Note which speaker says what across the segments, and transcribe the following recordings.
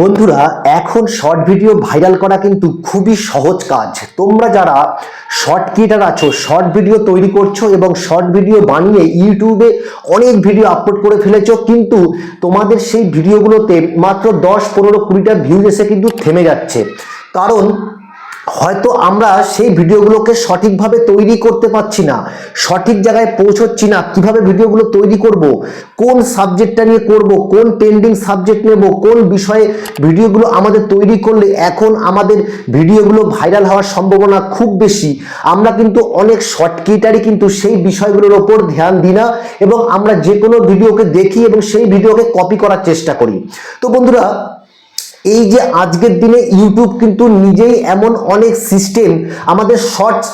Speaker 1: বন্ধুরা, এখন short video viral করা কিন্তু খুবই সহজ কাজ। তোমরা যারা শর্ট ক্রিয়েটার আছো শর্ট ভিডিও তৈরি করছ এবং শর্ট ভিডিও বানিয়ে ইউটিউবে অনেক ভিডিও আপলোড করে ফেলেছো, কিন্তু তোমাদের সেই ভিডিওগুলোতে মাত্র দশ পনেরো কুড়িটা ভিউজ এসে কিন্তু থেমে যাচ্ছে। কারণ হয়তো আমরা সেই ভিডিওগুলোকে সঠিকভাবে তৈরি করতে পারছি না, সঠিক জায়গায় পৌঁছচ্ছি না, কীভাবে ভিডিওগুলো তৈরি করব, কোন সাবজেক্টটা নিয়ে করব, কোন ট্রেন্ডিং সাবজেক্ট নেব, কোন বিষয়ে ভিডিওগুলো আমাদের তৈরি করলে এখন আমাদের ভিডিওগুলো ভাইরাল হওয়ার সম্ভাবনা খুব বেশি। আমরা কিন্তু অনেক শর্টকিটারই কিন্তু সেই বিষয়গুলোর ওপর ধ্যান দিই না এবং আমরা যে কোনো ভিডিওকে দেখি এবং সেই ভিডিওকে কপি করার চেষ্টা করি। তো বন্ধুরা এই যে আজকের দিনে ইউটিউব কিন্তু নিজেই এমন অনেক সিস্টেম আমাদের শর্টস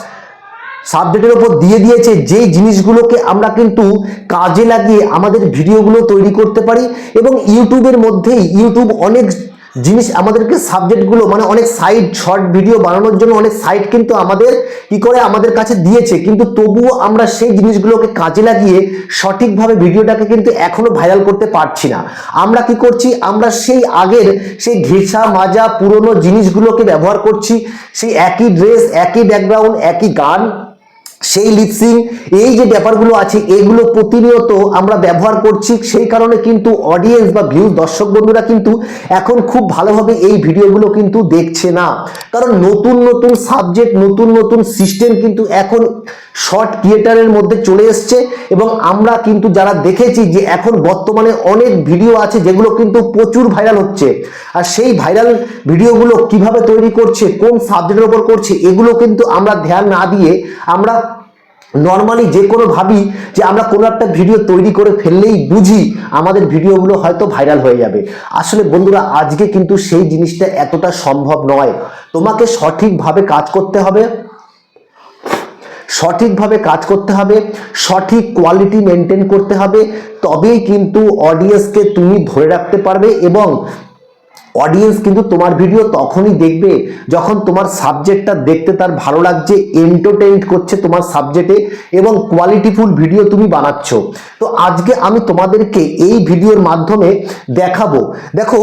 Speaker 1: সাবজেক্টের ওপর দিয়ে দিয়েছে, যেই জিনিসগুলোকে আমরা কিন্তু কাজে লাগিয়ে আমাদের ভিডিওগুলো তৈরি করতে পারি এবং ইউটিউবের মধ্যেই ইউটিউব অনেক জিনিস আমাদেরকে সাবজেক্টগুলো মানে অনেক সাইট শর্ট ভিডিও বানানোর জন্য অনেক সাইট কিন্তু আমাদের কি করে আমাদের কাছে দিয়েছে। কিন্তু তবুও আমরা সেই জিনিসগুলোকে কাজে লাগিয়ে সঠিকভাবে ভিডিওটাকে কিন্তু এখনও ভাইরাল করতে পারছি না। আমরা কি করছি? আমরা সেই আগের সেই ঘেঁষা, মাজা, পুরনো জিনিসগুলোকে ব্যবহার করছি। সেই একই ড্রেস একই ব্যাকগ্রাউন্ড একই গান সেই লিপসিং এই যে ব্যাপারগুলো আছে, এগুলো প্রতিনিয়ত আমরা ব্যবহার করছি। সেই কারণে কিন্তু অডিয়েন্স বা ভিউ দর্শক বন্ধুরা কিন্তু এখন খুব ভালোভাবে এই ভিডিওগুলো কিন্তু দেখছে না। কারণ নতুন নতুন সাবজেক্ট নতুন নতুন সিস্টেম কিন্তু এখন শর্ট ক্রিয়েটারের মধ্যে চলে এসছে এবং আমরা কিন্তু যারা দেখেছি যে এখন বর্তমানে অনেক ভিডিও আছে যেগুলো কিন্তু প্রচুর ভাইরাল হচ্ছে। আর সেই ভাইরাল ভিডিওগুলো কীভাবে তৈরি করছে, কোন সাবজেক্টের ওপর করছে, এগুলো কিন্তু আমরা ধ্যান না দিয়ে আমরা নর্মালি যে কোনো ভাবি যে আমরা কোনো একটা ভিডিও তৈরি করে ফেললেই বুঝি আমাদের ভিডিওগুলো হয়তো ভাইরাল হয়ে যাবে। আসলে বন্ধুরা, আজকে কিন্তু সেই জিনিসটা এতটা সম্ভব নয়। তোমাকে সঠিকভাবে কাজ করতে হবে। সঠিকভাবে কাজ করতে হবে। সঠিক কোয়ালিটি মেনটেন করতে হবে। তবেই কিন্তু অডিয়েন্সকে তুমি ধরে রাখতে পারবে এবং অডিয়েন্স কিন্তু তোমার ভিডিও তখনই দেখবে যখন তোমার সাবজেক্টটা দেখতে তার ভালো লাগছে এন্টারটেইন করছে তোমার সাবজেক্টে এবং কোয়ালিটিফুল ভিডিও তুমি বানাচ্ছ। তো আজকে আমি তোমাদেরকে এই ভিডিওর মাধ্যমে দেখাবো। দেখো,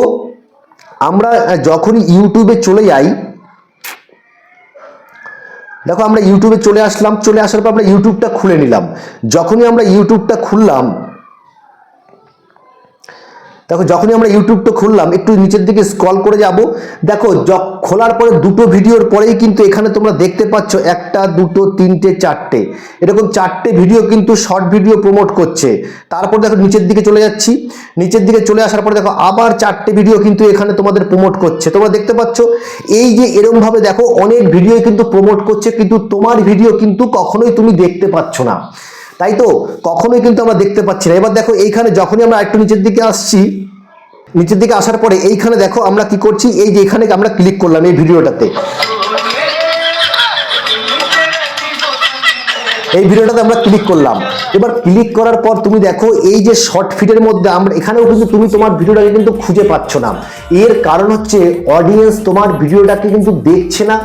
Speaker 1: আমরা যখনই ইউটিউবে চলে যাই, দেখো আমরা ইউটিউবে চলে আসলাম, চলে আসার পর আমরা ইউটিউবটা খুলে নিলাম। যখনই আমরা ইউটিউবটা খুললাম দেখো, যখনই আমরা ইউটিউবটা খুললাম, একটু নিচের দিকে স্ক্রল করে যাব, দেখো খোলার পরে দুটো ভিডিওর পরেই কিন্তু এখানে তোমরা দেখতে পাচ্ছ একটা, দুটো, তিনটে, চারটে। এরকম চারটে ভিডিও কিন্তু শর্ট ভিডিও প্রমোট করছে। তারপর দেখো, নিচের দিকে চলে যাচ্ছি। নিচের দিকে চলে আসার পরে দেখো, আবার চারটে ভিডিও কিন্তু এখানে তোমাদের প্রমোট করছে। তোমরা দেখতে পাচ্ছ, এই যে এরকম ভাবে দেখো, অনেক ভিডিও কিন্তু প্রমোট করছে, কিন্তু তোমার ভিডিও কিন্তু কখনোই তুমি দেখতে পাচ্ছ না। তাই তো? কখনোই কিন্তু আমরা দেখতে পাচ্ছি না। এবার দেখো, এইখানে যখনই আমরা একটু নিচের দিকে আসছি, নিচের দিকে আসার পরে এইখানে দেখো আমরা কি করছি? এই যে এখানে আমরা ক্লিক করলাম এই ভিডিওটাতে। এই ভিডিওটাতে আমরা ক্লিক করলাম। এবার ক্লিক করার পর তুমি দেখো, এই যে শর্ট ফিটের মধ্যে আমরা এখানেও কিন্তু তুমি তোমার ভিডিওটাকে কিন্তু খুঁজে পাচ্ছ না। এর কারণ হচ্ছে অডিয়েন্স তোমার ভিডিওটাকে কিন্তু দেখছে না।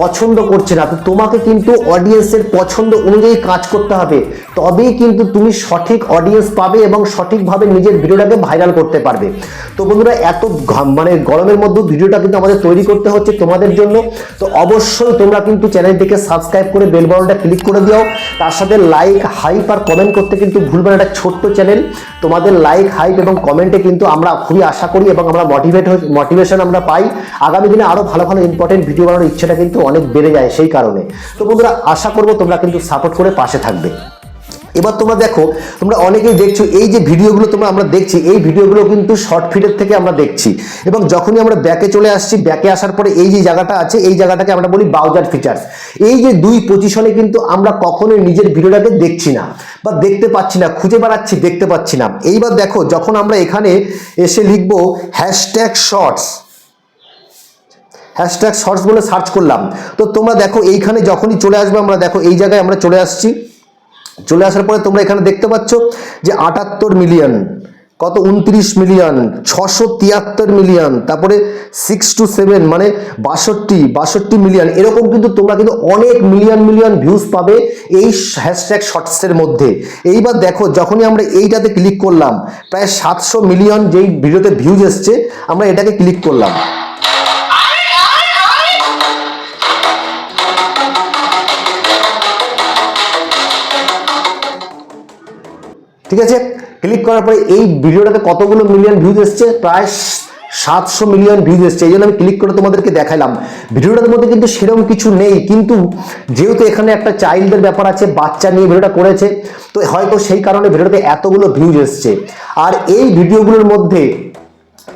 Speaker 1: পছন্দ করছে না, তো তোমাকে কিন্তু অডিয়েন্সের পছন্দ অনুযায়ী কাজ করতে হবে। তবেই কিন্তু তুমি সঠিক অডিয়েন্স পাবে এবং সঠিকভাবে নিজের ভিডিওটাকে ভাইরাল করতে পারবে। তো বন্ধুরা, এত মানে গরমের মধ্যে ভিডিওটা কিন্তু আমাদের তৈরি করতে হচ্ছে তোমাদের জন্য। তো অবশ্যই তোমরা কিন্তু চ্যানেলটিকে সাবস্ক্রাইব করে বেল বাটনটা ক্লিক করে দিও। তার সাথে লাইক হাইপ আর কমেন্ট করতে কিন্তু ভুলবে না একটা ছোট্ট চ্যানেল তোমাদের লাইক হাইপ এবং কমেন্টে কিন্তু আমরা খুবই আশা করি এবং আমরা মোটিভেট মোটিভেশন আমরা পাই। আগামী দিনে আরও ভালো ভালো ইম্পর্টেন্ট ভিডিও বানানোর ইচ্ছেটা কিন্তু অনেক বেড়ে যায় সেই কারণে। তো বন্ধুরা, আশা করব তোমরা কিন্তু সাপোর্ট করে পাশে থাকবে। এবার তোমরা দেখো, তোমরা অনেকেই দেখছ, এই যে ভিডিওগুলো তোমরা আমরা দেখছি, এই ভিডিওগুলো কিন্তু শর্ট ফিডের থেকে আমরা দেখছি। এবং যখনই আমরা ব্যাকে চলে আসছি ব্যাকে আসার পরে এই যে জায়গাটা আছে, এই জায়গাটাকে আমরা বলি ব্রাউজার ফিচার্স এই যে দুই পজিশনে কিন্তু আমরা কখনোই নিজের ভিডিওটাকে দেখছি না, বা দেখতে পাচ্ছি না, খুঁজে বেড়াচ্ছি, দেখতে পাচ্ছি না। এইবার দেখো, যখন আমরা এখানে এসে লিখব হ্যাশট্যাগ শর্টস হ্যাশট্যাগ শর্টস বলে সার্চ করলাম। তো তোমরা দেখো, এইখানে যখনই চলে আসবে, আমরা দেখো এই জায়গায় আমরা চলে আসছি। চলে আসার পরে তোমরা এখানে দেখতে পাচ্ছ যে আটাত্তর মিলিয়ন কত? উনত্রিশ মিলিয়ন ছশো তিয়াত্তর মিলিয়ন তারপরে সিক্স টু সেভেন মানে বাষট্টি বাষট্টি মিলিয়ন এরকম কিন্তু তোমরা কিন্তু অনেক মিলিয়ন মিলিয়ন ভিউজ পাবে এই হ্যাশট্যাগ শর্টসের মধ্যে। এইবার দেখো, যখনই আমরা এইটাতে ক্লিক করলাম, প্রায় সাতশো মিলিয়ন যেই ভিডিওতে ভিউজ এসছে, আমরা এটাকে ক্লিক করলাম। ঠিক আছে? ক্লিক করার পরে এই ভিডিওটাতে কতগুলো মিলিয়ন ভিউজ এসছে? প্রায় সাতশো মিলিয়ন ভিউজ এসছে। এই জন্য আমি ক্লিক করে তোমাদেরকে দেখালাম ভিডিওটার মধ্যে কিন্তু সেরকম কিছু নেই। কিন্তু যেহেতু এখানে একটা চাইল্ডের ব্যাপার আছে, বাচ্চা নিয়ে ভিডিওটা করেছে, তো হয়তো সেই কারণে ভিডিওটাতে এতগুলো ভিউজ এসছে। আর এই ভিডিওগুলোর মধ্যে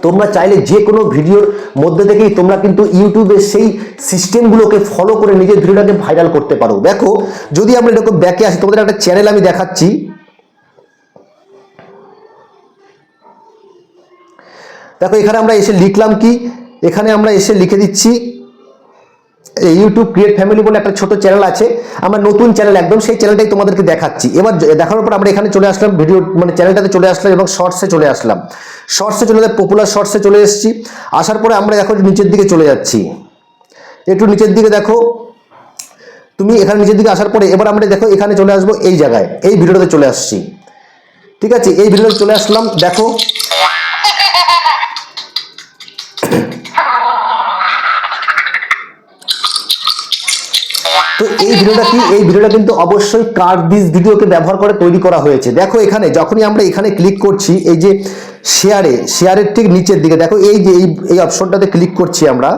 Speaker 1: তোমরা চাইলে যে কোনো ভিডিওর মধ্যে থেকেই তোমরা কিন্তু ইউটিউবের সেই সিস্টেমগুলোকে ফলো করে নিজের ভিডিওটাকে ভাইরাল করতে পারো। দেখো, যদি আমরা এরকম ব্যাকে আসি, তোমাদের একটা চ্যানেল আমি দেখাচ্ছি। দেখো, এখানে আমরা এসে লিখলাম কি? এখানে আমরা এসে লিখে দিচ্ছি ইউটিউব ক্রিয়েট ফ্যামিলি বলে একটা ছোট চ্যানেল আছে। আমরা নতুন চ্যানেল একদম, সেই চ্যানেলটাই তোমাদেরকে দেখাচ্ছি। এবার দেখানোর পর আমরা এখানে চলে আসলাম ভিডিও মানে চ্যানেলটাতে চলে আসলাম এবং শর্টসে চলে আসলাম। শর্টসে চলে পপুলার শর্টসে চলে এসেছি। আসার পরে আমরা এখন নিচের দিকে চলে যাচ্ছি। একটু নিচের দিকে দেখো, তুমি এখানে নিচের দিকে আসার পরে এবার আমরা দেখো এখানে চলে আসব এই জায়গায়, এই ভিডিওটাতে চলে আসছি। ঠিক আছে, এই ভিডিওতে চলে আসলাম, দেখো তো এই ভিডিওটা কি এই ভিডিওটা কিন্তু অবশ্যই কার দিস ভিডিওকে ব্যবহার করে তৈরি করা হয়েছে। দেখো এখানে যখনই আমরা এখানে ক্লিক করছি এই যে শেয়ারে শেয়ারের ঠিক নিচের দিকে দেখো এই যে এই এই অপশনটাতে ক্লিক করছি আমরা।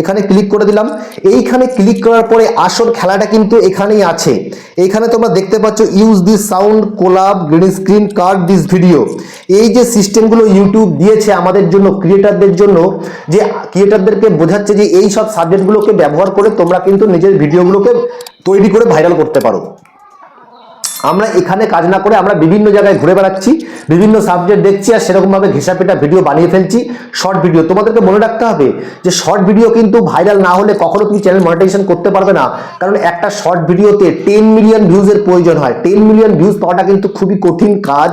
Speaker 1: এখানে ক্লিক করে দিলাম। এইখানে ক্লিক করার পরে আসল খেলাটা কিন্তু এখানেই আছে। এখানে তোমরা দেখতে পাচ্ছ use this sound collab green screen card this video এই যে সিস্টেমগুলো ইউটিউব দিয়েছে আমাদের জন্য ক্রিয়েটারদের জন্য, যে ক্রিয়েটারদেরকে বোঝাচ্ছে যে এই সব সাবজেক্টগুলোকে ব্যবহার করে তোমরা কিন্তু নিজের ভিডিওগুলোকে তৈরি করে ভাইরাল করতে পারো। আমরা এখানে কাজ না করে আমরা বিভিন্ন জায়গায় ঘুরে বেড়াচ্ছি, বিভিন্ন সাবজেক্ট দেখছি আর সেরকমভাবে ঘেঁষাপেটা ভিডিও বানিয়ে ফেলছি শর্ট ভিডিও তোমাদেরকে মনে রাখতে হবে যে শর্ট ভিডিও কিন্তু ভাইরাল না হলে কখনো তুমি চ্যানেল মনিটাইজেশন করতে পারবে না। কারণ একটা শর্ট ভিডিওতে টেন মিলিয়ন ভিউজের প্রয়োজন হয়। টেন মিলিয়ন ভিউজ পাওয়াটা কিন্তু খুবই কঠিন কাজ।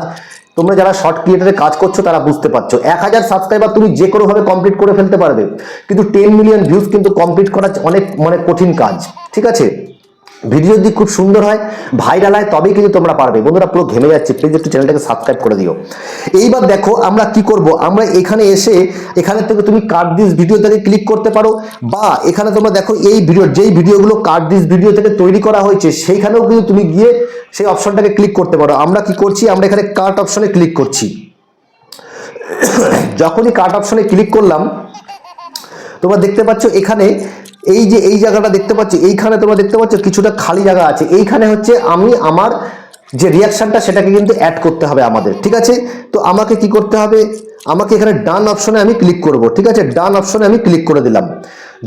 Speaker 1: তোমরা যারা শর্ট ক্রিয়েটারে কাজ করছ, তারা বুঝতে পারছ। এক হাজার সাবস্ক্রাইবার তুমি যে কোনোভাবে কমপ্লিট করে ফেলতে পারবে। কিন্তু টেন মিলিয়ন ভিউজ কিন্তু কমপ্লিট করা অনেক মানে কঠিন কাজ। ঠিক আছে? ভিডিও যদি খুব সুন্দর হয় ভাইরাল হয়, তবেই কিন্তু তোমরা পারবে। বন্ধুরা, পুরো ঘেমে যাচ্ছে। প্লিজ একটু চ্যানেলটাকে সাবস্ক্রাইব করে দিও। এইবার দেখো, আমরা কি করব? আমরা এখানে এসে, এখানে থেকে তুমি কার্ড দিস ভিডিও থেকে ক্লিক করতে পারো, বা এখানে তোমরা দেখো, এই ভিডিও যেই ভিডিওগুলো কার্ড দিস ভিডিও থেকে তৈরি করা হয়েছে, সেইখানেও কিন্তু তুমি গিয়ে সেই অপশনটাকে ক্লিক করতে পারো। আমরা কি করছি? আমরা এখানে কার্ট অপশনে ক্লিক করছি। যখনই কার্ট অপশনে ক্লিক করলাম, তোমরা দেখতে পাচ্ছ এখানে এই যে, এই জায়গাটা দেখতে পাচ্ছ, এইখানে তোমরা দেখতে পাচ্ছ কিছুটা খালি জায়গা আছে। এইখানে হচ্ছে আমি, আমার যে রিয়াকশনটা সেটাকে কিন্তু অ্যাড করতে হবে আমাদের, ঠিক আছে? তো আমাকে কি করতে হবে? আমাকে এখানে ডান অপশনে আমি ক্লিক করব, ঠিক আছে? ডান অপশনে আমি ক্লিক করে দিলাম।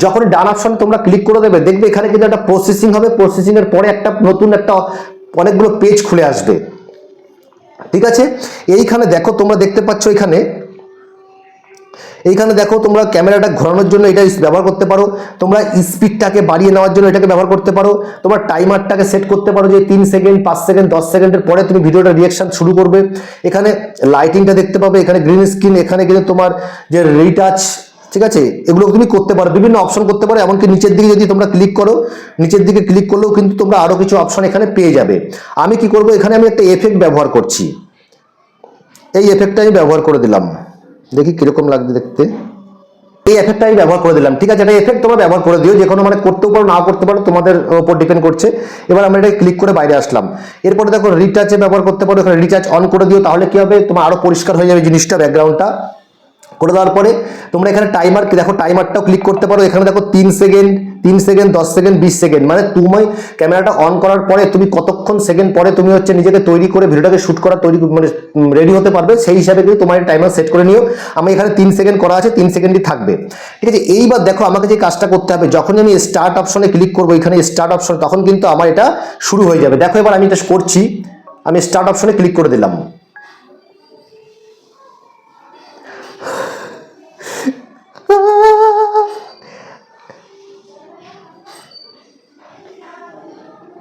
Speaker 1: যখন ডান অপশন তোমরা ক্লিক করে দেবে, দেখবে এখানে কিন্তু একটা প্রসেসিং হবে। প্রসেসিং এর পরে একটা নতুন একটা অনেকগুলো পেজ খুলে আসবে, ঠিক আছে? এইখানে দেখো, তোমরা দেখতে পাচ্ছ এখানে এইখানে দেখো তোমরা ক্যামেরাটা ঘোরানোর জন্য এটা ব্যবহার করতে পারো। তোমরা স্পিডটাকে বাড়িয়ে নেওয়ার জন্য এটাকে ব্যবহার করতে পারো। তোমার টাইমারটাকে সেট করতে পারো যে তিন সেকেন্ড, পাঁচ সেকেন্ড, দশ সেকেন্ডের পরে তুমি ভিডিওটা রিয়াকশন শুরু করবে। এখানে লাইটিংটা দেখতে পাবে, এখানে গ্রিন স্ক্রিন এখানে কিন্তু তোমার যে রিটাচ ঠিক আছে? এগুলো তুমি করতে পারো। বিভিন্ন অপশন করতে পারো, এমনকি নিচের দিকে যদি তোমরা ক্লিক করো, নিচের দিকে ক্লিক করলেও কিন্তু তোমরা আরও কিছু অপশন এখানে পেয়ে যাবে। আমি কি করব? এখানে আমি একটা এফেক্ট ব্যবহার করছি। এই এফেক্টটা আমি ব্যবহার করে দিলাম। দেখি কীরকম লাগবে দেখতে। এই এফেক্টটা আমি ব্যবহার করে দিলাম। ঠিক আছে, এটা এফেক্ট তোমরা ব্যবহার করে দিও। যে কোনো মানে করতেও পারো না করতে পারো, তোমাদের ওপর ডিপেন্ড করছে। এবার আমরা এটা ক্লিক করে বাইরে আসলাম। এরপরে দেখো রিচার্জে ব্যবহার করতে পারো, এখানে রিচার্জ অন করে দিও, তাহলে কী হবে? তোমার আরও পরিষ্কার হয়ে যাবে জিনিসটা ব্যাকগ্রাউন্ডটা করে দেওয়ার পরে তোমরা এখানে টাইমার দেখো টাইমারটাও ক্লিক করতে পারো। এখানে দেখো তিন সেকেন্ড তিন সেকেন্ড, দশ সেকেন্ড, বিশ সেকেন্ড। মানে তুমি ক্যামেরাটা অন করার পরে তুমি কতক্ষণ সেকেন্ড পরে তুমি হচ্ছে নিজেকে তৈরি করে ভিডিওটাকে শ্যুট করা তৈরি মানে রেডি হতে পারবে, সেই হিসাবে কিন্তু তোমার টাইমার সেট করে নিও। আমি এখানে তিন সেকেন্ড করা আছে, তিন সেকেন্ডই থাকবে। ঠিক আছে, এইবার দেখো আমাকে যে কাজটা করতে হবে, যখনই আমি স্টার্ট অপশনে ক্লিক করব, এখানে স্টার্ট অপশন তখন কিন্তু আমার এটা শুরু হয়ে যাবে। দেখো এবার আমি এটা করছি, আমি স্টার্ট অপশনে ক্লিক করে দিলাম।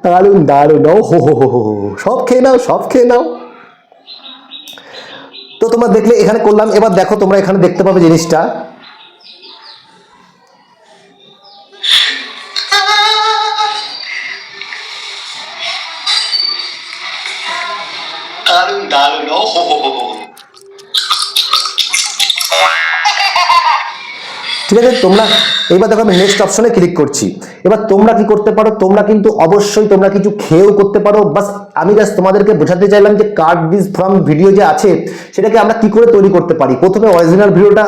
Speaker 1: দারুণ দারুণ ও হো হো হো। সব খেয়ে নাও সব খেয়ে নাও তো তোমরা দেখলে এখানে করলাম এবার দেখো তোমরা এখানে দেখতে পাবে জিনিসটা। ঠিক আছে তোমরা এবার দেখো আমি নেক্সট অপশনে ক্লিক করছি। এবার তোমরা কি করতে পারো? তোমরা কিন্তু অবশ্যই তোমরা কিছু খেয়েও করতে পারো। বাস আমি জাস্ট তোমাদেরকে বোঝাতে চাইলাম যে কার্ড ডিস ফ্রম ভিডিও যে আছে, সেটাকে আমরা কি করে তৈরি করতে পারি? প্রথমে অরিজিনাল ভিডিওটা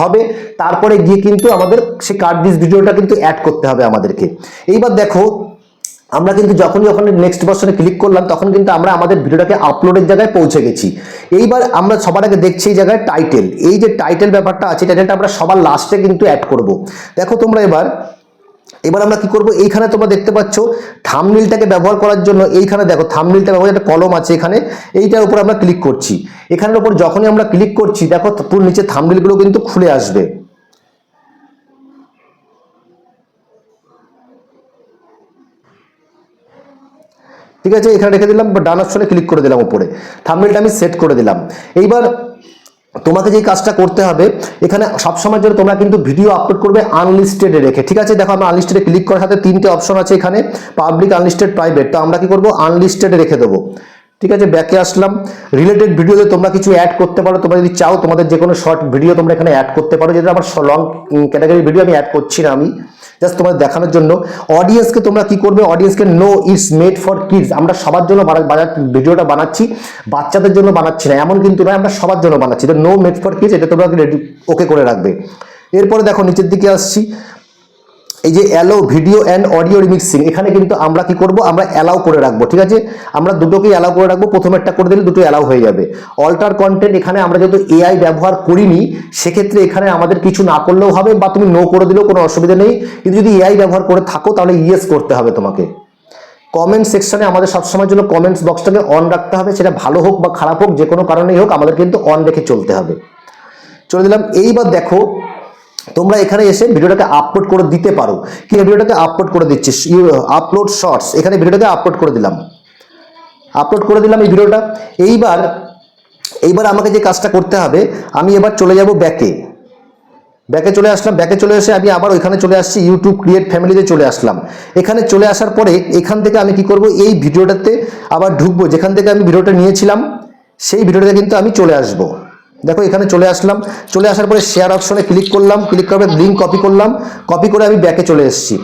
Speaker 1: হবে, তারপরে গিয়ে কিন্তু আমাদের সে কার্ড ডিস ভিডিওটা কিন্তু অ্যাড করতে হবে আমাদেরকে। এইবার দেখো আমরা কিন্তু যখনই ওখানে নেক্সট ভার্সনে ক্লিক করলাম, তখন কিন্তু আমরা আমাদের ভিডিওটাকে আপলোডের জায়গায় পৌঁছে গেছি। এইবার আমরা সবার আগে দেখছি এই জায়গায় টাইটেল এই যে টাইটেল ব্যাপারটা আছে টাইটেলটা আমরা সবার লাস্টে কিন্তু অ্যাড করব। দেখো তোমরা এবার এবার আমরা কি করব? এইখানে তোমরা দেখতে পাচ্ছ থামনিলটাকে ব্যবহার করার জন্য এইখানে দেখো থামনিলটা ব্যবহার একটা কলম আছে এখানে। এইটার উপর আমরা ক্লিক করছি। এখানের উপর যখনই আমরা ক্লিক করছি, দেখো পুরো নিচে থামনিলগুলো কিন্তু খুলে আসবে। ঠিক আছে? এখানে রেখে দিলাম, বা ডান অপশনে ক্লিক করে দিলাম উপরে। থাম্বনেলটা আমি সেট করে দিলাম। এইবার তোমাকে যে কাজটা করতে হবে, এখানে সবসময়ের জন্য তোমরা কিন্তু ভিডিও আপলোড করবে আনলিস্টেডে রেখে। ঠিক আছে? দেখো, আমরা আনলিস্টেডে ক্লিক করার সাথে তিনটে অপশন আছে এখানে পাবলিক আনলিস্টেড প্রাইভেট তো আমরা কি করব? আনলিস্টেডে রেখে দেবো। ঠিক আছে? ব্যাকে আসলাম। রিলেটেড ভিডিওতে তোমরা কিছু অ্যাড করতে পারো। তোমরা যদি চাও, তোমাদের যে কোনো শর্ট ভিডিও তোমরা এখানে অ্যাড করতে পারো। যেটা আমার লং ক্যাটাগরি ভিডিও আমি অ্যাড করছি না আমি। জাস্ট তোমাদের দেখানোর জন্য। অডিয়েন্সকে তোমরা কি করবে? অডিয়েন্সকে no it's made for kids আমরা সবার জন্য ভিডিওটা বানাচ্ছি, বাচ্চাদের জন্য বানাচ্ছি না। এমন কিন্তু নয়, আমরা সবার জন্য বানাচ্ছি। এটা নো মেড ফর কিডস এটা তোমরা ওকে করে রাখবে। এরপরে দেখো, নিচের দিকে আসছি। এই যে allow video and audio remixing এখানে কিন্তু আমরা কি করব? আমরা অ্যালাউ করে রাখব, ঠিক আছে? আমরা দুটোকেই অ্যালাউ করে রাখব, প্রথমেরটা করে দিলে দুটো অ্যালাউ হয়ে যাবে। অল্টার কন্টেন্ট এখানে আমরা যেহেতু এআই ব্যবহার করিনি, সেক্ষেত্রে এখানে আমাদের কিছু না করলেও হবে বা তুমি নো করে দিলেও কোনো অসুবিধা নেই। কিন্তু যদি এআই ব্যবহার করে থাকো, তাহলে ইয়েস করতে হবে তোমাকে। কমেন্ট সেকশনে আমাদের সবসময়ের জন্য কমেন্টস বক্সটাকে অন রাখতে হবে, সেটা ভালো হোক বা খারাপ হোক যে কোনো কারণেই হোক, আমাদের কিন্তু অন রেখে চলতে হবে। চলে দিলাম, এইবার দেখো তোমরা এখানে এসে ভিডিওটাকে আপলোড করে দিতে পারো। কি ভিডিওটাকে আপলোড করে দিচ্ছি আপলোড শর্টস এখানে ভিডিওটাকে আপলোড করে দিলাম। আপলোড করে দিলাম এই ভিডিওটা। এইবার এইবার আমাকে যে কাজটা করতে হবে, আমি এবার চলে যাব ব্যাকে ব্যাকে চলে আসলাম। ব্যাকে চলে এসে আমি আবার ওইখানে চলে আসছি। ইউটিউব ক্রিয়েট ফ্যামিলিতে চলে আসলাম। এখানে চলে আসার পরে এখান থেকে আমি কি করব? এই ভিডিওটাতে আবার ঢুকবো। যেখান থেকে আমি ভিডিওটা নিয়েছিলাম, সেই ভিডিওটাতে কিন্তু আমি চলে আসব। দেখো, এখানে চলে আসলাম। চলে আসার পরে শেয়ার অপশনে ক্লিক করলাম ক্লিক করে লিঙ্ক কপি করলাম। কপি করে আমি ব্যাকে চলে এসেছি।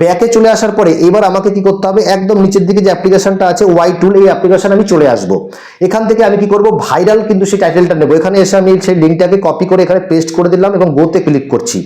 Speaker 1: ব্যাকে চলে আসার পরে এবার আমাকে কি করতে হবে? একদম নিচের দিকে যে অ্যাপ্লিকেশনটা আছে ওয়াই টুল এই অ্যাপ্লিকেশন আমি চলে আসব। এখান থেকে আমি কি করব? ভাইরাল কিন্তু সেই টাইটেলটা নেব। এখানে এসে আমি সেই লিঙ্কটাকে কপি করে এখানে পেস্ট করে দিলাম এবং গোতে ক্লিক করছি।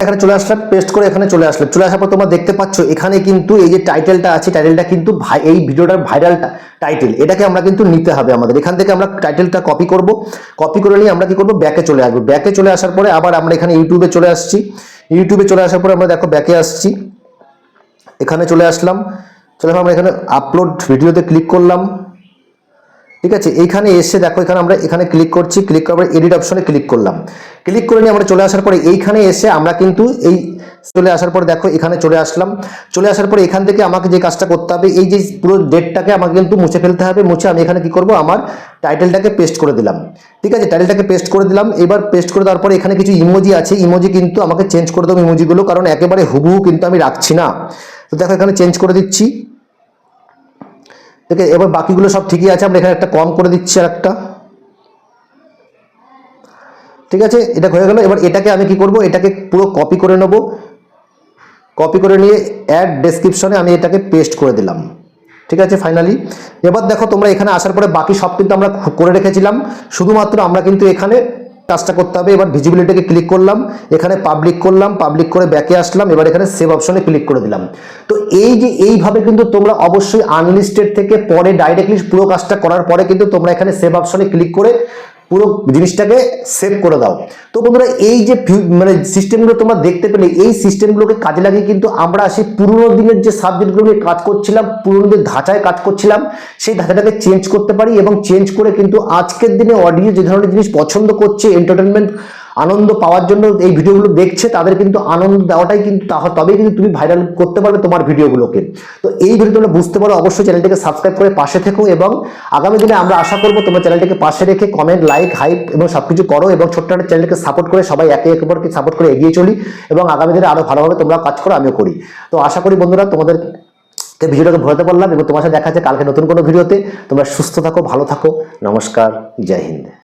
Speaker 1: এখানে চলে আসলাম পেস্ট করে এখানে চলে আসলাম। চলে আসার পর তোমরা দেখতে পাচ্ছ, এখানে কিন্তু এই যে টাইটেলটা আছে টাইটেলটা কিন্তু ভাই- এই ভিডিওটার ভাইরাল টাইটেল এটাকে আমরা কিন্তু নিতে হবে আমাদের। এখান থেকে আমরা টাইটেলটা কপি করব। কপি করে নিয়ে আমরা কি করব? ব্যাকে চলে আসব। ব্যাকে চলে আসার পরে আবার আমরা এখানে ইউটিউবে চলে আসছি। ইউটিউবে চলে আসার পরে আমরা দেখো ব্যাকে আসছি। এখানে চলে আসলাম। চলে আমরা এখানে আপলোড ভিডিওতে ক্লিক করলাম। ঠিক আছে? এইখানে এসে দেখো, এখানে আমরা এখানে ক্লিক করছি ক্লিক করার এডিট অপশনে ক্লিক করলাম। ক্লিক করে নিয়ে আমরা চলে আসার পরে এইখানে এসে আমরা কিন্তু এই চলে আসার পর দেখো, এখানে চলে আসলাম। চলে আসার পরে এখান থেকে আমাকে যে কাজটা করতে হবে, এই যে পুরো ডেটটাকে আমাকে কিন্তু মুছে ফেলতে হবে। মুছে আমি এখানে কি করব? আমার টাইটেলটাকে পেস্ট করে দিলাম। ঠিক আছে? টাইটেলটাকে পেস্ট করে দিলাম। এবার পেস্ট করে দেওয়ার পরে এখানে কিছু ইমোজি আছে। ইমোজি কিন্তু আমাকে চেঞ্জ করে দেবো ইমোজিগুলো কারণ একেবারে হুবহু কিন্তু আমি রাখছি না। তো দেখো, এখানে চেঞ্জ করে দিচ্ছি। আছে এবার বাকিগুলো সব ঠিকই আছে, আমরা এখানে একটা কম করে দিচ্ছি আর একটা। ঠিক আছে, এটা হয়ে গেল, এবার এটাকে আমি কি করব, এটাকে পুরো কপি করে নেব। কপি করে নিয়ে অ্যাড ডেসক্রিপশনে আমি এটাকে পেস্ট করে দিলাম। ঠিক আছে ফাইনালি এবার দেখো, তোমরা এখানে আসার পরে বাকি সব কিন্তু আমরা করে রেখেছিলাম। শুধুমাত্র আমরা কিন্তু এখানে কাজটা করতে হবে। এবার ভিজিবিলিটিকে ক্লিক করলাম, এখানে পাবলিক করলাম পাবলিক করে ব্যাকে আসলাম, এবার এখানে সেভ অপশনে ক্লিক করে দিলাম। তো এই যে এইভাবে কিন্তু তোমরা অবশ্যই আনলিস্টেড থেকে পরে ডাইরেক্টলি পুরো কাজটা করার পরে কিন্তু তোমরা এখানে সেভ অপশনে ক্লিক করে পুরো জিনিসটাকে সেভ করে দাও। তো বন্ধুরা, এই যে মানে সিস্টেমগুলো তোমরা দেখতে পেলে, এই সিস্টেমগুলোকে কাজে লাগিয়ে কিন্তু আমরা সেই পুরোনো দিনের যে সাবজেক্টগুলো নিয়ে কাজ করছিলাম, পুরোনো দিনের ধাঁচায় কাজ করছিলাম, সেই ধাঁচাটাকে চেঞ্জ করতে পারি এবং চেঞ্জ করে কিন্তু আজকের দিনে অডিও যে ধরনের জিনিস পছন্দ করছে এন্টারটেনমেন্ট আনন্দ পাওয়ার জন্য এই ভিডিওগুলো দেখছে, তাদের কিন্তু আনন্দ দেওয়াটাই কিন্তু তবেই কিন্তু তুমি ভাইরাল করতে পারবে তোমার ভিডিওগুলোকে। তো এই ভিডিও তোমরা বুঝতে পারো, অবশ্যই চ্যানেলটিকে সাবস্ক্রাইব করে পাশে থেকো এবং আগামী দিনে আমরা আশা করব তোমার চ্যানেলটিকে পাশে রেখে কমেন্ট লাইক হাইপ এবং সবকিছু করো এবং ছোট্ট একটা চ্যানেলকে সাপোর্ট করে সবাই একে অপরকে সাপোর্ট করে এগিয়ে চলি এবং আগামী দিনে আরও ভালোভাবে তোমরা কাজ করো, আমিও করি। তো আশা করি বন্ধুরা তোমাদের ভিডিওটাকে ভরাতে পারলাম এবং তোমার সাথে দেখা যাচ্ছে কালকে নতুন কোনো ভিডিওতে। তোমরা সুস্থ থাকো, ভালো থাকো, নমস্কার, জয় হিন্দ।